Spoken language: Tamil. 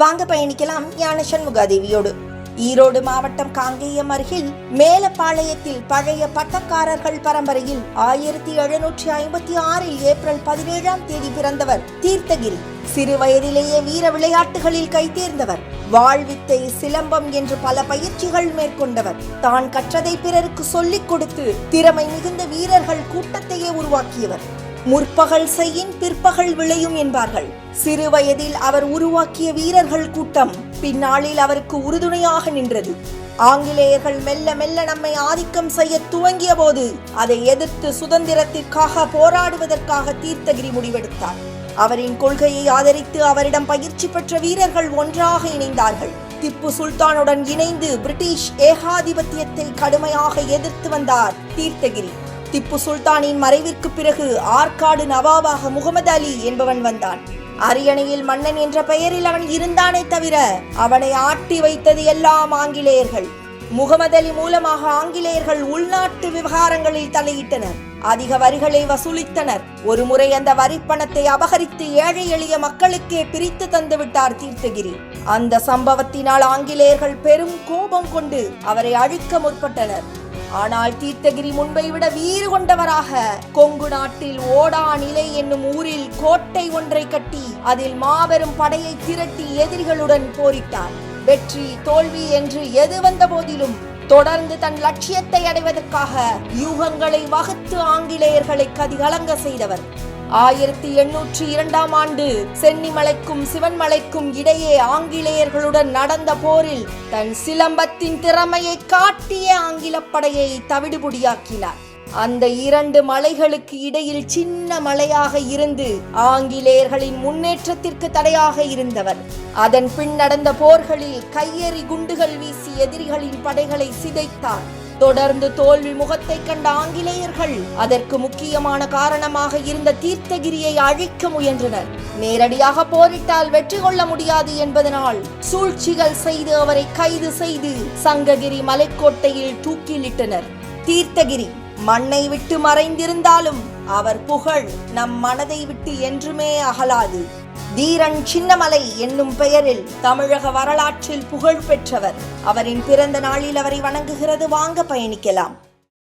வாங்க பயணிக்கலாம் ஞான சண்முகாதேவியோடு ஈரோடு மாவட்டம் காங்கேயம் அருகில் மேலப்பாளையத்தில் பழைய பட்டக்காரர்கள் பரம்பரையில் ஆயிரத்தி எழுநூற்றி ஐம்பத்தி ஆறில் ஏப்ரல் பதினேழாம் தேதி பிறந்தவர் தீர்த்தகிரி. சிறு வயதிலேயே வீர விளையாட்டுகளில் கைதேர்ந்தவர் வாழ்வித்தை சிலம்பம் என்று பல பயிற்சிகள் மேற்கொண்டவர். தான் கற்றதை பிறருக்கு சொல்லிக் கொடுத்து திறமை மிகுந்த வீரர்கள் கூட்டத்தையே உருவாக்கியவர். முற்பகல் செய்யின் பிற்பகல் விளையும் என்பார்கள். சிறு வயதில் அவர் உருவாக்கிய வீரர்கள் கூட்டம் பின்னாளில் அவருக்கு உறுதுணையாக நின்றது. ஆங்கிலேயர்கள் மெல்ல மெல்ல நம்மை ஆதிக்கம் செய்ய துவங்கிய போது அதை எதிர்த்து சுதந்திரத்திற்காக போராடுவதற்காக தீர்த்தகிரி முடிவெடுத்தார். அவரின் கொள்கையை ஆதரித்து அவரிடம் பயிற்சி பெற்ற வீரர்கள் ஒன்றாக இணைந்தார்கள். திப்பு சுல்தானுடன் இணைந்து பிரிட்டிஷ் ஏகாதிபத்தியத்தை கடுமையாக எதிர்த்து வந்தார் தீர்த்தகிரி. திப்பு சுல்தானின் மறைவிற்கு பிறகு ஆற்காடு நவாபாக முகமது அலி என்பவன் வந்தான். அரியணையில் மன்னன் என்ற பெயரில் அவன் இருந்தானே தவிர அவனை ஆட்டி வைத்தது எல்லாம் ஆங்கிலேயர்கள். முகமது அலி மூலமாக ஆங்கிலேயர்கள் உள்நாட்டு விவகாரங்களில் தலையிட்டனர். அதிக வரிகளை வசூலித்தனர். ஒருமுறை அந்த வரிப்பணத்தை அபகரித்து ஏழை எளிய மக்களுக்கே பிரித்து தந்துவிட்டார் தீர்த்தகிரி. அந்த சம்பவத்தினால் ஆங்கிலேயர்கள் பெரும் கோபம் கொண்டு அவரை அழிக்க முற்பட்டனர். ஆனால் தீர்த்தகிரி முன்பை விட வீறு கொண்டவராக கொங்கு நாட்டில் ஓடா நிலை என்னும் ஊரில் கோட்டை ஒன்றை கட்டி அதில் மாபெரும் படையை திரட்டி எதிரிகளுடன் போரிட்டார். வெற்றி தோல்வி என்று எது வந்த போதிலும் தொடர்ந்து தன் லட்சியத்தை அடைவதற்காக யூகங்களை வகுத்து ஆங்கிலேயர்களை கதிகலங்க செய்தவர். ஆயிரத்தி எண்ணூற்றி இரண்டாம் ஆண்டு சென்னிமலைக்கும் சிவன்மலைக்கும் இடையே ஆங்கிலேயர்களுடன் நடந்த போரில் தன் சிலம்பத்தின் திறமையை காட்டிய ஆங்கில படையை தவிடுபொடியாக்கினார். அந்த இரண்டு மலைகளுக்கு இடையில் சின்ன மலையாக இருந்து ஆங்கிலேயர்களின் முன்னேற்றத்திற்கு தடையாக இருந்தவர். அதன் பின் நடந்த போர்களில் கையெறி குண்டுகள் வீசி எதிரிகளின் படைகளை சிதைத்தார். தொடர்ந்து தோல்வி முகத்தை கண்ட ஆங்கிலேயர்கள் அதற்கு முக்கியமான காரணமாக இருந்த தீர்த்தகிரியை அழிக்க முயன்றனர். நேரடியாக போரிட்டால் வெற்றி கொள்ள முடியாது என்பதனால் சூழ்ச்சிகள் செய்து அவரை கைது செய்து சங்ககிரி மலைக்கோட்டையில் தூக்கிலிட்டனர். தீர்த்தகிரி மண்ணை விட்டு மறைந்திருந்தாலும் அவர் புகழ் நம் மனதை விட்டு என்றுமே அகலாது. தீரன் சின்னமலை என்னும் பெயரில் தமிழக வரலாற்றில் புகழ் பெற்றவர் அவரின் பிறந்த நாளில் அவரை வணங்குகிறது. வாங்க பயணிக்கலாம்.